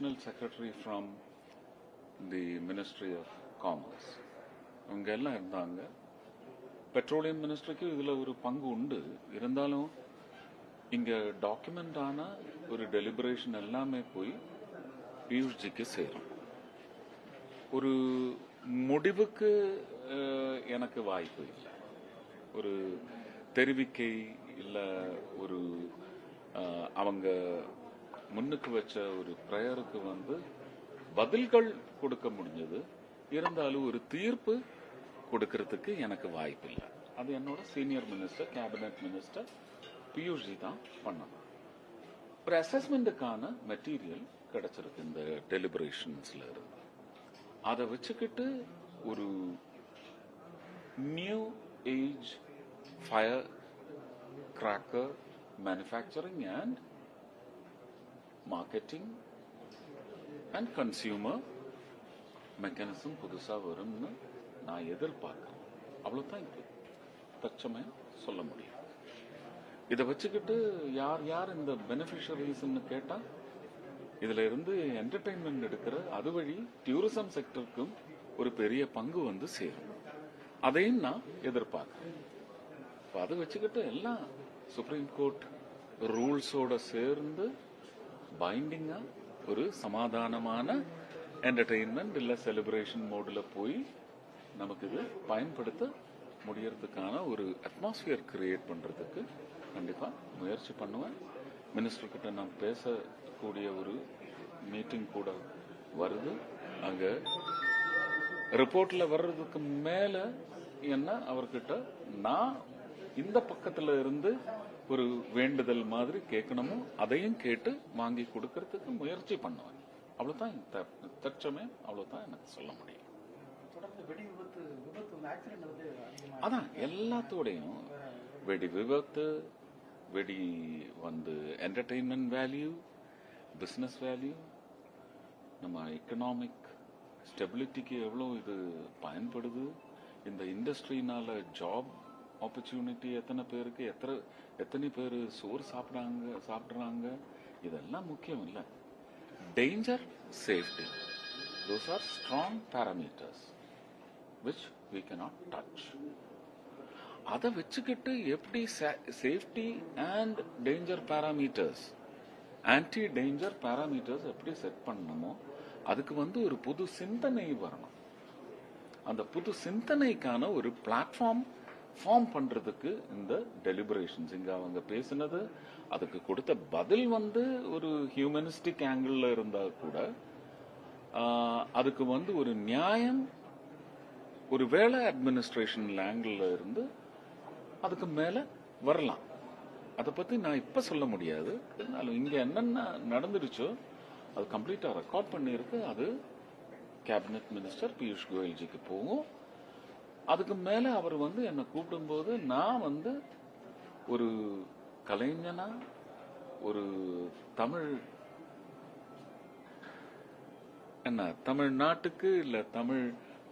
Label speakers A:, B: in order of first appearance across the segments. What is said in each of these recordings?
A: additional secretary from the Ministry of Commerce. அவங்க எல்லாம் இருந்தாங்க. பெட்ரோலியம் மினிஸ்ட்ரிக்கு இதுல ஒரு பங்கு உண்டு. இருந்தாலும் இங்க டாக்குமெண்ட் ஆன ஒரு டெலிபரேஷன் எல்லாமே போய் பியூஷ்ஜிக்கு சேரும். ஒரு முடிவுக்கு எனக்கு வாய்ப்பு இல்லை. ஒரு தெரிவிக்கை இல்ல ஒரு அவங்க முன்னுக்கு வச்ச ஒரு பிரேயருக்கு வந்து பதில்கள் கொடுக்க முடிஞ்சது. இருந்தாலும் ஒரு தீர்ப்பு கொடுக்கறதுக்கு எனக்கு வாய்ப்பு இல்லை அது என்னோட சீனியர் மினிஸ்டர் கேபினட் மினிஸ்டர் பியூஷ்ஜி தான் பண்ணணும். ஒரு அசஸ்மெண்ட்டுக்கான மெட்டீரியல் கிடைச்சிருக்கு இந்த டெலிபரேஷன்ஸ்ல இருந்து. அதை வச்சுக்கிட்டு ஒரு new age fire cracker manufacturing and marketing and consumer mechanism புதுசாக வரும்னு நான் எதிர்பார்க்கிறேன். அவ்வளோதான் இது. தற்சமயம் சொல்ல முடியும். இதை வச்சுக்கிட்டு யார் யார் இந்த பெனிஃபிஷரிஸ்ன்னு கேட்டால் இதுல இருந்து என்டர்டைன்மெண்ட் எடுக்கிற அது வழி டூரிசம் செக்டருக்கும் ஒரு பெரிய பங்கு வந்து சேரும். அதையும் நான் எதிர்பார்க்கிறேன். அதை வச்சுக்கிட்டு எல்லாம் சுப்ரீம் கோர்ட் ரூல்ஸோட சேர்ந்து பைண்டிங்காக ஒரு சமாதானமான என்டர்டெயின்மெண்ட் இல்லை செலிப்ரேஷன் மோடில் போய் நமக்கு இது பயன்படுத்த முடியறதுக்கான ஒரு அட்மாஸ்பியர் கிரியேட் பண்ணுறதுக்கு கண்டிப்பாக முயற்சி பண்ணுவேன். மினிஸ்டர்கிட்ட நான் பேசக்கூடிய ஒரு மீட்டிங் கூட வருது. அங்கே ரிப்போர்ட்டில் வர்றதுக்கு மேலே என்ன? அவர்கிட்ட நான் இந்த பக்கத்தில் இருந்து ஒரு வேண்டுதல் மாதிரி கேட்கணுமோ அதையும் கேட்டு வாங்கி கொடுக்கறதுக்கு முயற்சி பண்ணுவேன். அவ்வளவுதான். த- தற்சமயம் அவ்வளவுதான் எனக்கு சொல்ல முடியும். அதான் எல்லாத்தோடையும் வெடி விபத்து வெடி வந்து என்டர்டெயின்மெண்ட் வேல்யூ பிசினஸ் வேல்யூ நம்ம எக்கனாமிக் ஸ்டெபிலிட்டிக்கு எவ்வளோ இது பயன்படுது இந்த இண்டஸ்ட்ரினால ஜாப் ஆப்பர்ச்சுனிட்டி எத்தனை பேருக்கு எத்தனை எத்தனை பேர் சோறு சாப்பிடாங்க சாப்பிட்றாங்க இதெல்லாம் முக்கியம் இல்லை. Danger safety those are strong parameters which we cannot touch அதை வச்சுக்கிட்டு எப்படி safety and danger parameters anti danger parameters எப்படி செட் பண்ணணுமோ அதுக்கு வந்து ஒரு புது சிந்தனை வரணும். அந்த புது சிந்தனைக்கான ஒரு பிளாட்ஃபார்ம் ஃபார்ம் பண்றதுக்கு இந்த டெலிபரேஷன்ஸ் இங்க அவங்க பேசினது அதுக்கு கொடுத்த பதில் வந்து ஒரு ஹியூமனிஸ்டிக் ஆங்கிள் இருந்தா கூட அதுக்கு வந்து ஒரு நியாயம் ஒரு வேலை அட்மினிஸ்ட்ரேஷன் ஆங்கிள் இருந்து அதுக்கு மேல வரலாம். அதை பத்தி நான் இப்ப சொல்ல முடியாது. இருந்தாலும் இங்க என்னென்ன நடந்துருச்சோ அது கம்ப்ளீட்டா ரெக்கார்ட் பண்ணியிருக்கு. அது கேபினெட் மினிஸ்டர் பியூஷ் கோயல்ஜிக்கு போகும். அதுக்கு மேல அவர் வந்து என்னை கூப்பிடும்போது நான் வந்து ஒரு கலைஞனா ஒரு தமிழ் என்ன தமிழ்நாட்டுக்கு இல்ல தமிழ்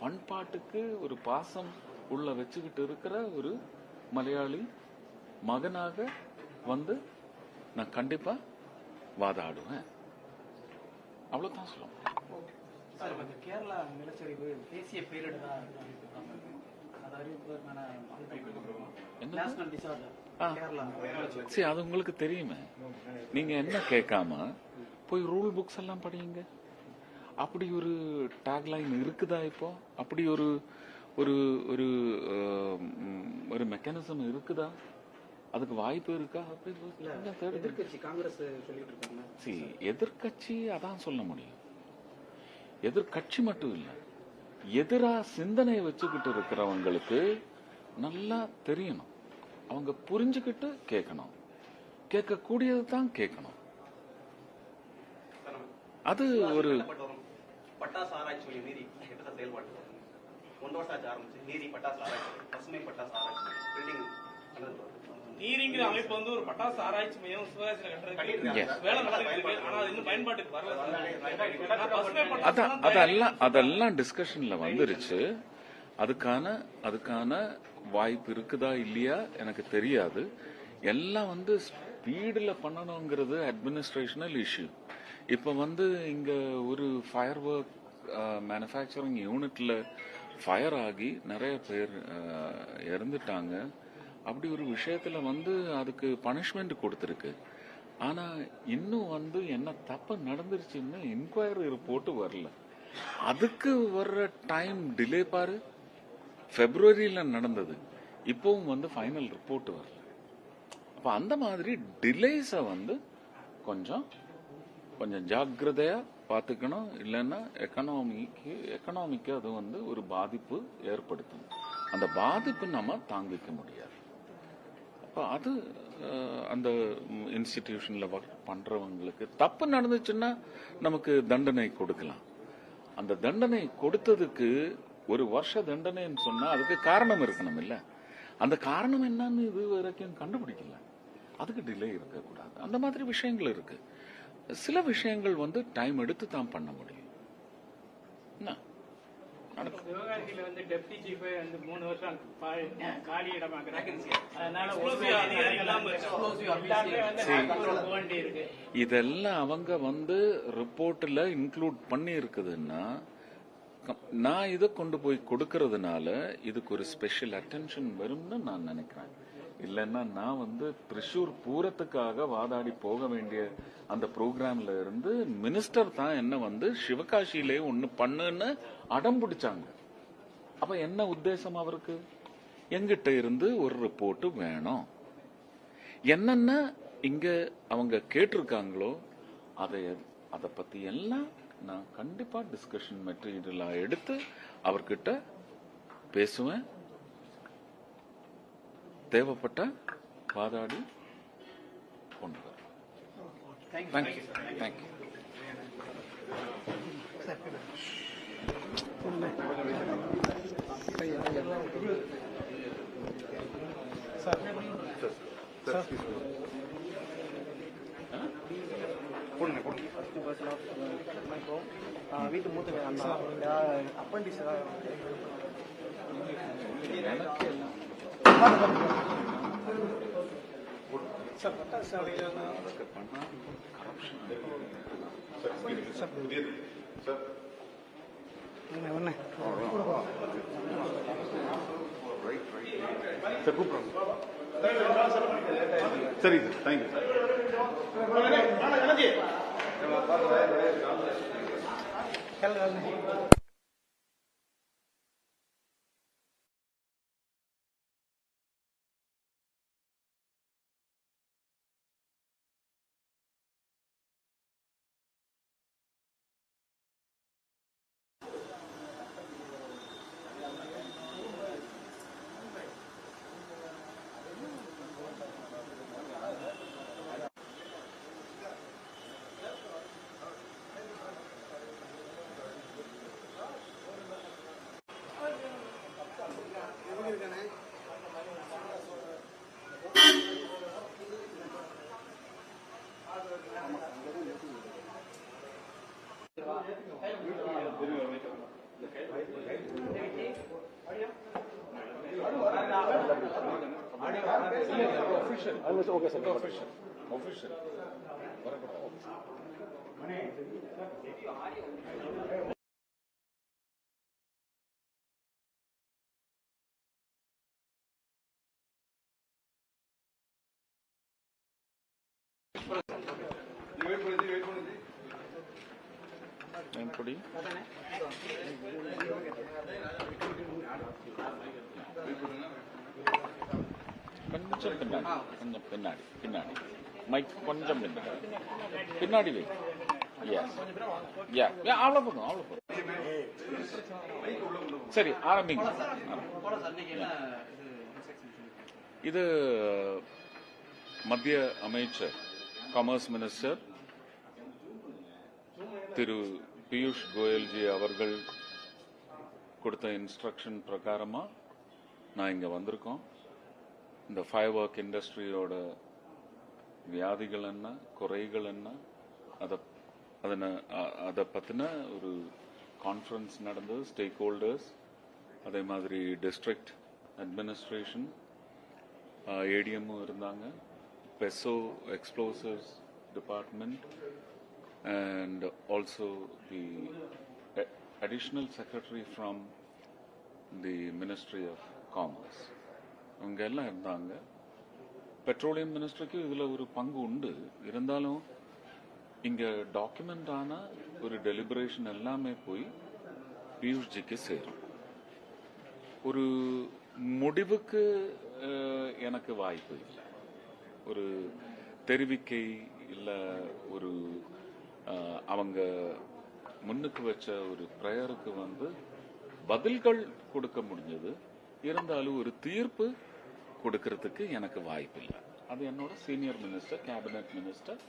A: பண்பாட்டுக்கு ஒரு பாசம் உள்ள வச்சுக்கிட்டு இருக்கிற ஒரு மலையாளி மகனாக வந்து நான் கண்டிப்பா வாதாடுவேன். அவ்வளவுதான் சொல்லுவேன்
B: சார் இந்த கேரளா நிலச்சரிவு தேசிய பேரிடரா அது
A: சரி உங்களுக்கு தெரியுமே. நீங்க என்ன கேட்காம போய் ரூல் புக்ஸ் எல்லாம் படியுங்க. அப்படி ஒரு டேக்லைன் இருக்குதா இப்போ? அப்படி ஒரு ஒரு ஒரு ஒரு மெக்கானிசம் இருக்குதா? அதுக்கு வாய்ப்பு இருக்கா.
B: எதிர்க்கட்சி காங்கிரஸ்
A: எதிர்க்கட்சி அதான் சொல்ல முடியும். எதிர்கட்சி மட்டும் இல்லை எதிரா சிந்தனையை வச்சுக்கிட்டு இருக்கிறவங்களுக்கு நல்லா தெரியணும். அவங்க புரிஞ்சுக்கிட்டு கேட்கணும். கேட்கக்கூடியது தான் கேட்கணும். அது ஒரு
C: பட்டாசு ஆராய்ச்சி மையம் நீதி திட்டத்தை செயல்பாட்டு வருஷம் ஆச்சு ஆரம்பிச்சு நீதி பட்டாசு ஆராய்ச்சி பசுமை வருது.
D: நீதிங்கிற அமைப்பு வந்து ஒரு பட்டாசு ஆராய்ச்சி மையம் சிவகாசியில
C: இருக்காங்க.
D: வேலை நடந்துட்டு இருக்கு ஆனா அது இன்னும் பயன்பாட்டுக்கு வரல
A: அதான் அதெல்லாம் அதெல்லாம் டிஸ்கஷன்ல வந்துருச்சு. அதுக்கான அதுக்கான வாய்ப்பு இருக்குதா இல்லையா எனக்கு தெரியாது. எல்லாம் வந்து ஸ்பீடில் பண்ணணுங்கிறது அட்மினிஸ்ட்ரேஷனல் இஷ்யூ இப்போ வந்து இங்க ஒரு ஃபயர் ஒர்க் மேனுஃபேக்சரிங் யூனிட்ல ஃபயர் ஆகி நிறைய பேர் இறந்துட்டாங்க. அப்படி ஒரு விஷயத்துல வந்து அதுக்கு பனிஷ்மெண்ட் கொடுத்துருக்கு. ஆனா இன்னும் வந்து என்ன தப்பு நடந்துருச்சுன்னு என்கொயரி ரிப்போர்ட் வரல. அதுக்கு வர்ற டைம் டிலே பாரு. பிப்ரவரியில நடந்தது. இப்பவும் வந்து ஃபைனல் ரிப்போர்ட் வரல. அப்ப அந்த மாதிரி டிலேஸை வந்து கொஞ்சம் கொஞ்சம் ஜாக்கிரதையா பார்த்துக்கணும் இல்லைன்னா எக்கனாமிக்கு எக்கனாமிக்கு அது வந்து ஒரு பாதிப்பு ஏற்படுத்தும் அந்த பாதிப்பு நம்ம தாங்கிக்க முடியாது. இப்போ அது அந்த இன்ஸ்டிடியூஷன்ல ஒர்க் பண்றவங்களுக்கு தப்பு நடந்துச்சுன்னா நமக்கு தண்டனை கொடுக்கலாம். அந்த தண்டனை கொடுத்ததுக்கு ஒரு வருஷ தண்டனைன்னு சொன்னா அதுக்கு காரணம் இருக்கணும் இல்ல. அந்த காரணம் என்னன்னு இது வரைக்கும் கண்டுபிடிக்கல. அதுக்கு டிலே இருக்கக்கூடாது. அந்த மாதிரி விஷயங்கள் இருக்கு. சில விஷயங்கள் வந்து டைம் எடுத்து தான் பண்ண முடியும். என்ன? நடக்கும்.
E: சிவகாசியில வந்து டெப்டி சீஃப் வந்து மூணு வருஷம் பா- காலி இடமாக்குறாங்க அதனால
D: Exclusive அதிகாரி இல்லாம இருக்கு.
E: எல்லாமே வந்து நாட்டுக்குள்ள போக வேண்டி இருக்கு
A: இதெல்லாம் அவங்க வந்து ரிப்போர்ட்ல இன்க்ளூட் பண்ணி இருக்குதுன்னா நான் இதை கொண்டு போய் கொடுக்கறதுனால இதுக்கு ஒரு ஸ்பெஷல் அட்டென்ஷன் வரும்னு நான் நினைக்கிறேன். இல்லைன்னா நான் வந்து திரிஷூர் பூரத்துக்காக வாதாடி போக வேண்டிய அந்த ப்ரோக்ராம்ல இருந்து மினிஸ்டர் தான் என்ன வந்து சிவகாசியிலே ஒன்னு பண்ணுன்னு அடம் பிடிச்சாங்க. அப்ப என்ன உத்தேசம் அவருக்கு? எங்கிட்ட இருந்து ஒரு ரிப்போர்ட் வேணும். என்னென்ன இங்க அவங்க கேட்டிருக்காங்களோ அதை அதை பத்தி எல்லாம் நான் கண்டிப்பா டிஸ்கஷன் மெட்டீரியலா எடுத்து அவர்கிட்ட பேசுவேன். தேவைப்பட்ட வாதாடி கொண்டு வரேன் தேங்க்யூ தேங்க்யூ
B: வீட்டு மூத்த அப்பண்டிஸ்
A: எனக்கு
B: சார் பட்டா சாலையில்
A: அதுக்கு பண்ணா official.
B: Unless,
F: okay, sir. No, official. Official.
A: పొడి கொஞ்சம் பின்னாடி கொஞ்சம் பின்னாடி பின்னாடி. மைக் கொஞ்சம் பின்னாடி. பின்னாடி வை எஸ் யா யா அவ்வளோ போதும் அவ்வளோ போதும். சரி ஆரம்பிங்க. இது மத்திய அமைச்சர் காமர்ஸ் மினிஸ்டர் திரு பியூஷ் கோயல்ஜி அவர்கள் கொடுத்த இன்ஸ்ட்ரக்ஷன் பிரகாரமா நான் இங்க வந்திருக்கோம். இந்த ஃபைவ் ஒர்க் இண்டஸ்ட்ரியோட வியாதிகள் என்ன குறைகள் என்ன அதை அதனை அதை பத்தின ஒரு கான்ஃபரன்ஸ் நடந்தது ஸ்டேக் ஹோல்டர்ஸ் அதே மாதிரி டிஸ்ட்ரிக்ட் அட்மினிஸ்ட்ரேஷன் ஏடிஎம்மும் இருந்தாங்க PESO explosives department and also the additional secretary from the ministry of commerce Commerce. இவங்க எல்லாம் இருந்தாங்க. பெட்ரோலியம் மினிஸ்டருக்கு இதுல ஒரு பங்கு உண்டு. இருந்தாலும் இங்க டாக்குமெண்ட் ஆன ஒரு டெலிபரேஷன் எல்லாமே போய் பியூஷ்ஜிக்கு சேரும். ஒரு முடிவுக்கு எனக்கு வாய்ப்பு இல்லை. ஒரு தெரிவிக்கை இல்ல ஒரு அவங்க முன்னுக்கு வச்ச ஒரு ப்ரேயருக்கு வந்து பதில்கள் கொடுக்க முடிஞ்சது. இருந்தாலும் ஒரு தீர்ப்பு கொடுக்கறதுக்கு எனக்கு வாய்ப்பு இல்லை அது என்னோட சீனியர் மினிஸ்டர் கேபினட் மினிஸ்டர்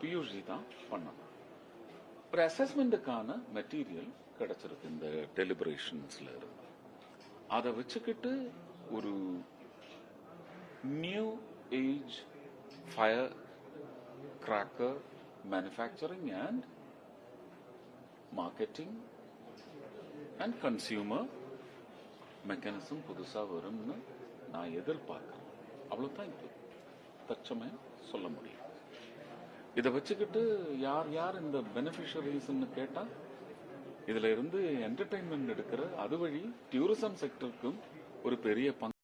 A: பியூஷ்ஜி தான் பண்ணணும். ஒரு அசஸ்மெண்ட்டுக்கான மெட்டீரியல் கிடைச்சிருக்கு இந்த டெலிபரேஷன்ஸ்ல இருந்து. அதை வச்சுக்கிட்டு ஒரு new age fire cracker manufacturing and marketing and consumer mechanism புதுசா வரும்னு நான் எதிர்பார்க்குறேன். அவ்வளவுதான் இப்போ. தற்சமயம் சொல்ல முடியும். இதை வச்சுக்கிட்டு யார் யார் இந்த பெனிஃபிஷரிஸ்ன்னு கேட்டா இதுல இருந்து என்டர்டைன்மெண்ட் எடுக்கிற அது வழி டூரிசம் செக்டருக்கும் ஒரு பெரிய பங்கு